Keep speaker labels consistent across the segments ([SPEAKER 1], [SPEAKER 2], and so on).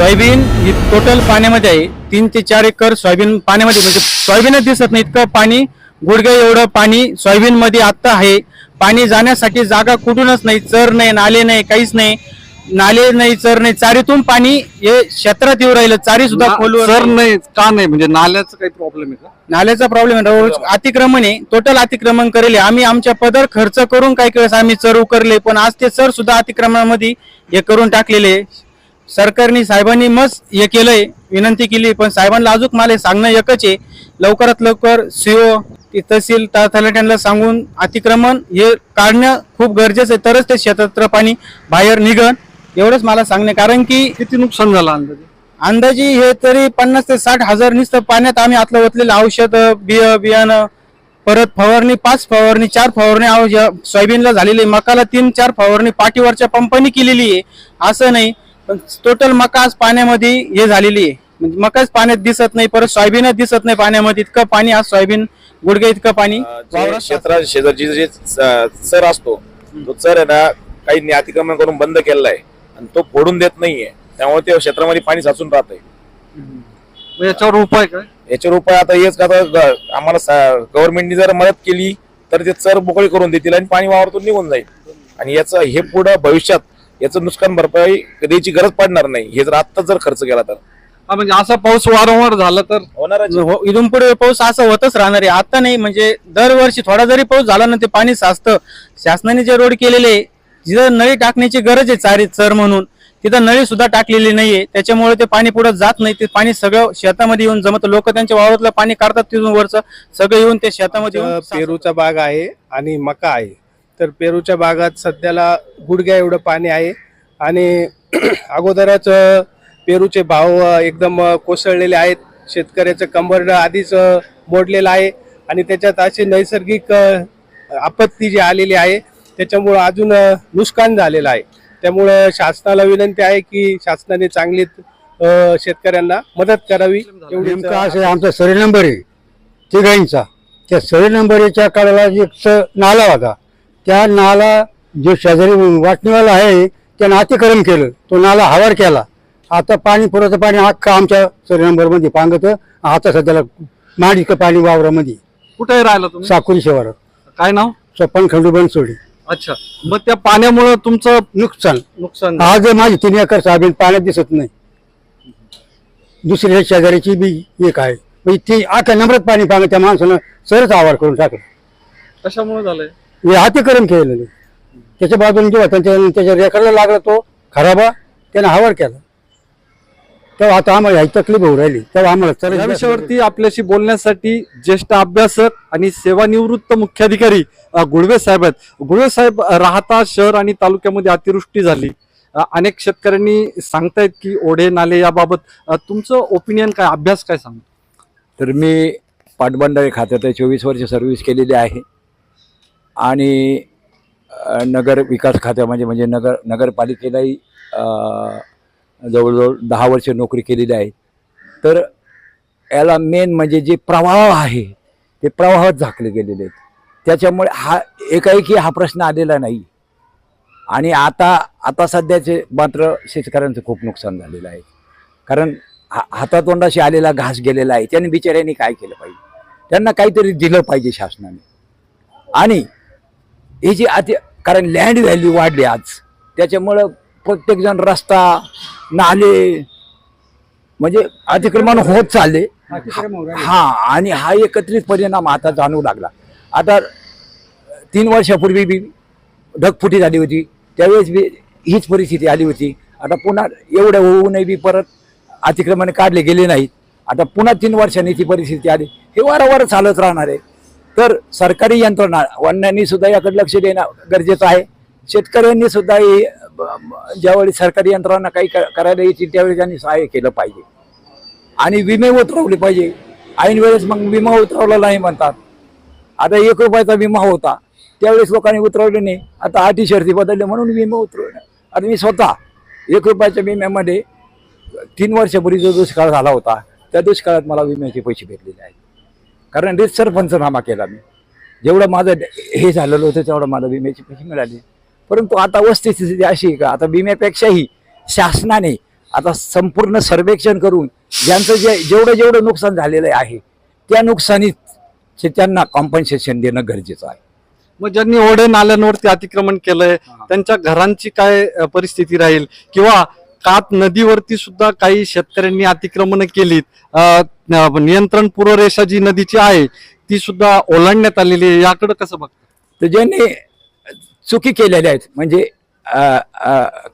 [SPEAKER 1] Soybean ही total पाण्यामध्ये आहे. तीन ते चार एकर सोयाबीन पाण्यामध्ये म्हणजे सोयाबीनच दिसत नाही इतकं पाणी. गुडघे एवढं पाणी सोयाबीन मध्ये आत्ता आहे. पाणी जाण्यासाठी जागा कुठूनच नाही. चर नाही नाले नाही काहीच नाही. नाले नाही चर नाही. चारीतून पाणी हे क्षेत्रात येऊ राहिलं. चारी सुद्धा खोलवर
[SPEAKER 2] सर नाही. का नाही? म्हणजे नाल्याचं काही प्रॉब्लेम आहे का?
[SPEAKER 1] नाल्याचा प्रॉब्लेम आहे. रोज अतिक्रमण आहे. टोटल अतिक्रमण करेल. आम्ही आमच्या पदर खर्च करून काही वेळेस आम्ही चर उकरले पण आज ते सर सुद्धा अतिक्रमणामध्ये हे करून टाकलेले आहे. सरकारने साहेबांनी मस्त हे केलंय विनंती केली पण साहेबांना अजून मला सांगणं एकच आहे लवकरात लवकर सीओ तहसील तलाट्यांना सांगून अतिक्रमण हे काढणं खूप गरजेचं आहे तरच ते शेतातलं पाणी बाहेर निघन एवढंच मला सांगणे कारण की
[SPEAKER 2] किती नुकसान झालं अंदाजे?
[SPEAKER 1] अंदाजी हे तरी पन्नास ते साठ हजार नुसतं पाण्यात आम्ही आतलं ओतलेलं औषध बिय बियाणं परत फवारणी पाच फवारणी चार फवारणी सोयाबीनला झालेली आहे. मकाला तीन चार फवारणी पाठीवरच्या पंपानी केलेली आहे. असं नाही. पण टोटल मका आज पाण्यामध्ये हे झालेली आहे. म्हणजे मकाच पाण्यात दिसत नाही परत सोयाबीनच दिसत नाही पाण्यामध्ये. इतकं पाणी आज सोयाबीन गुडघे इतकं पाणी. वावरात
[SPEAKER 3] क्षेत्रात शेजारची जे चर असतो तो चर आहे ना काही अतिक्रमण करून बंद केलेला आहे आणि तो फोडून देत नाहीये. त्यामुळे ते क्षेत्रामध्ये पाणी साचून राहत आहे
[SPEAKER 2] मग याच्यावर उपाय काय?
[SPEAKER 3] याच्यावर उपाय आता हेच का आता ग- आम्हाला गव्हर्नमेंटनी जर मदत केली तर ते चर मोकळी करून देतील आणि पाणी वावरतून निघून जाईल. आणि याचं हे पुढं भविष्यात याचं नुकसान भरपाई द्यायची गरज पडणार नाही. हे जर आत्ताच जर खर्च केला तर.
[SPEAKER 2] हा म्हणजे असा पाऊस वारंवार झाला तर?
[SPEAKER 3] होणारच आहे.
[SPEAKER 1] हो- इथून पुढे पाऊस असं होतच राहणार आहे. आता नाही म्हणजे दरवर्षी थोडा जरी पाऊस झाला ना ते पाणी साचतं. शासनाने जे रोड केलेले जिथं नळी टाकण्याची गरज आहे चारी चर म्हणून तिथं नळी सुद्धा टाकलेली नाहीये. त्याच्यामुळे ते पाणी पुढे जात नाही. ते पाणी सगळं शेतामध्ये येऊन जमत. लोक त्यांच्या वावरातलं पाणी काढतात तिथून वरचं. सगळं येऊन ते शेतामध्ये येऊन
[SPEAKER 4] पेरूचा बाग आहे आणि मका आहे. तर पेरूच्या बागात सध्याला गुडघ्या एवढं पाणी आहे. आणि अगोदरच पेरूचे भाव एकदम कोसळलेले आहेत. शेतकऱ्याचं कंबर आधीच मोडलेलं आहे. आणि त्याच्यात अशी नैसर्गिक आपत्ती जी आलेली आहे त्याच्यामुळं अजून नुकसान झालेलं आहे. त्यामुळं शासनाला विनंती आहे की शासनाने चांगली शेतकऱ्यांना मदत करावी.
[SPEAKER 5] नेमका असं आमचा सर्वे नंबर आहे तिघांचा. त्या सर्वे नंबरच्या काळाला एक नाला होता. त्या नाला जो शेजारी वाटणीवाला आहे त्यानं अतिक्रम केलं. तो नाला हवार केला. आता पाणी पुरवठा पाणी अख्खा आमच्या सर्वे नंबरमध्ये पांगत आता सध्याला माडिक पाणी वावरामध्ये.
[SPEAKER 2] कुठे राहिला तुम्ही?
[SPEAKER 5] साकुरी शिवारात
[SPEAKER 2] काय नाव?
[SPEAKER 5] स्वपन खंडू बनसोडी.
[SPEAKER 2] अच्छा. मग त्या पाण्यामुळे तुमचं
[SPEAKER 5] नुकसान.
[SPEAKER 2] नुकसान झालं.
[SPEAKER 5] आज माझी तीन एकर सोयाबीन पाण्यात दिसत नाही. दुसऱ्या शेजाऱ्याची बी एक आहे. म्हणजे ती आख्या नंबरात पाणी पांगत त्या माणसानं सरच आवार करून टाकलं.
[SPEAKER 2] कशामुळे झालंय?
[SPEAKER 5] हे अतिक्रम केलेलं. त्याच्या बाजूने जेव्हा त्यांच्या त्याच्या रेखाला लागला तो खराबा त्याने हवार केला. तेव्हा आता आम्हाला ह्याची तकलीफ होऊ राहिली. तेव्हा आम्हाला
[SPEAKER 2] या विषयावरती आपल्याशी बोलण्यासाठी ज्येष्ठ अभ्यासक आणि सेवानिवृत्त मुख्याधिकारी गुळवे साहेब आहेत. गुळवे साहेब राहता शहर आणि तालुक्यामध्ये अतिवृष्टी झाली. अनेक शेतकऱ्यांनी सांगतायत की ओढे नाले याबाबत तुमचं ओपिनियन काय? अभ्यास काय सांग
[SPEAKER 6] तर मी पाटबंधारे खात्यात चोवीस वर्ष सर्व्हिस केलेली आहे. आणि नगर विकास खात्यामध्ये म्हणजे, म्हणजे नगर नगरपालिकेलाही जवळजवळ दहा वर्ष नोकरी केलेली आहे. तर याला मेन म्हणजे जे प्रवाह आहे ते प्रवाहात झाकले गेलेले आहेत. त्याच्यामुळे हा एकाएकी हा प्रश्न आलेला नाही. आणि आता आता सध्याचे मात्र शेतकऱ्यांचं खूप नुकसान झालेलं आहे. कारण हा हातातोंडाशी आलेला घास गेलेला आहे. त्यांनी बिचाऱ्यांनी काय केलं पाहिजे? त्यांना काहीतरी दिलं पाहिजे शासनाने. आणि हे जे अति कारण लँड व्हॅल्यू वाढली आज. त्याच्यामुळं प्रत्येकजण रस्ता नाले म्हणजे अतिक्रमण होत चालले. हा आणि हा एकत्रित परिणाम आता जाणवू लागला. आता तीन वर्षापूर्वी बी ढगफुटी झाली होती. त्यावेळेस बी हीच परिस्थिती आली होती. आता पुन्हा एवढं होऊनही बी परत अतिक्रमण काढले गेले नाहीत. आता पुन्हा तीन वर्षांनी ती परिस्थिती आली. हे वारंवार चालत राहणार आहे. तर सरकारी यंत्रणा वन्यांनी सुद्धा याकडे लक्ष देणं गरजेचं आहे. शेतकऱ्यांनी सुद्धा हे ज्यावेळी सरकारी यंत्रणा काही क- करायला येतील त्यावेळी त्यांनी सहाय्य केलं पाहिजे. आणि विमे उतरवले पाहिजे. ऐन वेळेस मग विमा उतरवला नाही म्हणतात. आता एक रुपयाचा विमा होता. त्यावेळेस लोकांनी उतरवले नाही. आता आठी शर्ती बदलले म्हणून विमा उतरवले. आता मी स्वतः एक रुपयाच्या विम्यामध्ये तीन वर्षापूर्वी जो दुष्काळ झाला होता त्या दुष्काळात मला विम्याचे पैसे भेटलेले आहेत. कारण रितसर पंचनामा केला मी. जेवढं माझं हे झालेलं होतं तेवढं मला विम्याचे पैसे मिळाले. परंतु आता वस्तुस्थिती अशी आहे का? आता विम्यापेक्षाही शासनाने आता संपूर्ण सर्वेक्षण करून ज्यांचं जे जेवढं जेवढं नुकसान झालेलं आहे त्या नुकसानीचे त्यांना कॉम्पन्सेशन देणं गरजेचं आहे.
[SPEAKER 2] मग ज्यांनी ओढे नाल्यांवरती अतिक्रमण केलंय त्यांच्या घरांची काय परिस्थिती राहील? किंवा कात नदीवरती सुद्धा काही शेतकऱ्यांनी अतिक्रमण केलीत नियंत्रण पूर्वरेषा जी नदीची आहे ती सुद्धा ओलांडण्यात आलेली आहे. याकडे कसं बघता?
[SPEAKER 6] तर ज्यांनी चुकी केलेल्या आहेत म्हणजे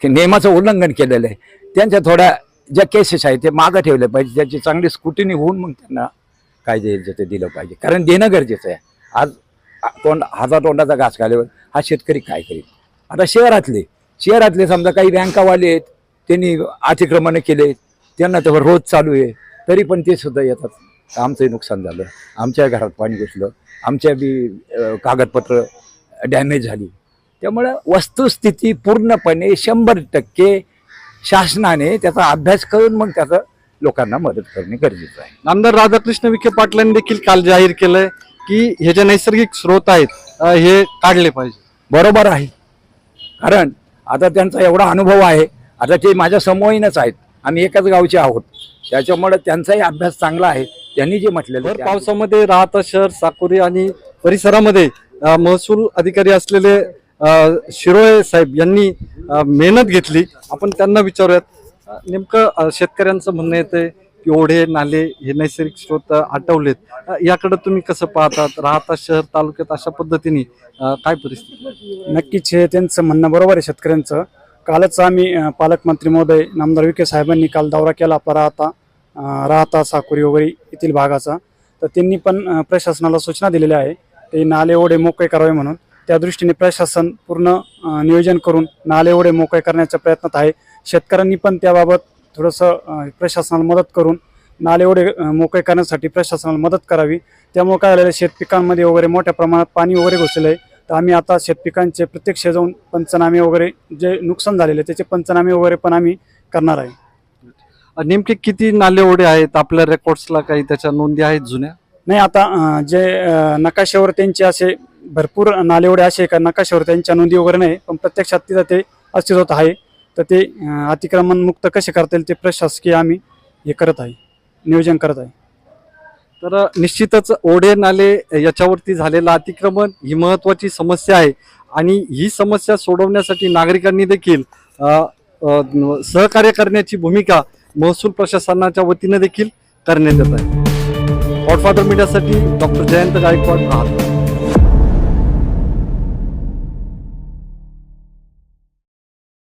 [SPEAKER 6] नियमाचं उल्लंघन केलेलं आहे त्यांच्या थोड्या ज्या केसेस आहेत ते मागं ठेवले पाहिजे. त्याची चांगली स्कुटीनी होऊन मग त्यांना काय द्यायचं ते दिलं पाहिजे. कारण देणं गरजेचं आहे. आज तोंड हाता तोंडाचा घास खाल्यावर हा शेतकरी काय करेल? आता शहरातले शहरातले समजा काही बँकावाले आहेत त्यांनी अतिक्रमणं केले त्यांना तर रोज चालू आहे. तरी पण ते सुद्धा येतात. आमचंही नुकसान झालं. आमच्या घरात पाणी घुसलं. आमच्या बी कागदपत्र डॅमेज झाली. त्यामुळं वस्तुस्थिती पूर्णपणे शंभर टक्के शासनाने त्याचा अभ्यास करून मग त्याचं लोकांना मदत करणे गरजेचं आहे.
[SPEAKER 2] आमदार राधाकृष्ण विखे पाटलांनी देखील काल जाहीर केलंय की हे जे नैसर्गिक स्रोत आहेत हे काढले पाहिजे.
[SPEAKER 6] बरोबर आहे. कारण आता त्यांचा एवढा अनुभव आहे. आता ते माझ्या समोरीनच आहेत. आम्ही एकाच गावचे आहोत. त्याच्यामुळे त्यांचाही अभ्यास चांगला आहे. त्यांनी जे म्हटलेलं
[SPEAKER 2] भर पावसामध्ये राहता शहर साकोरी आणि परिसरामध्ये महसूल अधिकारी असलेले शिरोळे साहेब यांनी मेहनत घेतली. आपण त्यांना विचारूयात. नेमकं शेतकऱ्यांचं म्हणणं येतंय की ओढे नाले हे नैसर्गिक स्रोत आटवलेत. याकडे तुम्ही कसं पाहतात? राहता शहर तालुक्यात अशा पद्धतीने काय परिस्थिती?
[SPEAKER 7] नक्कीच हे त्यांचं म्हणणं बरोबर आहे शेतकऱ्यांचं. कालच आम्ही पालकमंत्री महोदय नामदार विखे साहेबांनी काल दौरा केला पराहता राहता साकुरी वगैरे येथील भागाचा. तर त्यांनी पण प्रशासनाला सूचना दिलेल्या आहे. ते नाले ओढे मोकळे करावे म्हणून. त्या दृष्टीने प्रशासन पूर्ण नियोजन करून नाले ओढे मोकळे करण्याच्या प्रयत्नात आहे. शेतकऱ्यांनी पण त्याबाबत थोडंसं प्रशासनाला मदत करून नाले ओढे मोकळे करण्यासाठी प्रशासनाला मदत करावी. त्यामुळे काय झालेलं आहे, शेतपिकांमध्ये वगैरे मोठ्या प्रमाणात पाणी वगैरे घुसलेलं आहे. तर आम्ही आता शेतपिकांचे प्रत्यक्ष जाऊन पंचनामे वगैरे जे नुकसान झालेले त्याचे पंचनामे वगैरे पण आम्ही करणार आहे.
[SPEAKER 2] नेमके किती नाले ओढे आहेत? आपल्या रेकॉर्ड्सला काही त्याच्या नोंदी आहेत जुन्या?
[SPEAKER 7] नाही आता अं, जे अं, नकाशावर त्यांचे असे भरपूर नालेवडे असे का नकाशावर त्यांच्या नोंदी वगैरे नाही पण प्रत्यक्षात तिथं ते अस्तित्वात आहे. तर ते अं, अतिक्रमण मुक्त कसे करता येईल ते प्रशासकीय आम्ही हे करत आहे नियोजन करत आहे.
[SPEAKER 2] तर निश्चितच ओढे नाले याच्यावरती झालेलं अतिक्रमण ही महत्वाची समस्या आहे. आणि ही समस्या सोडवण्यासाठी नागरिकांनी देखील सहकार्य करण्याची भूमिका महसूल प्रशासनाच्या वतीनं देखील करण्यात येत आहे. गॉडफादर मीडियासाठी डॉक्टर जयंत गायकवाड राहत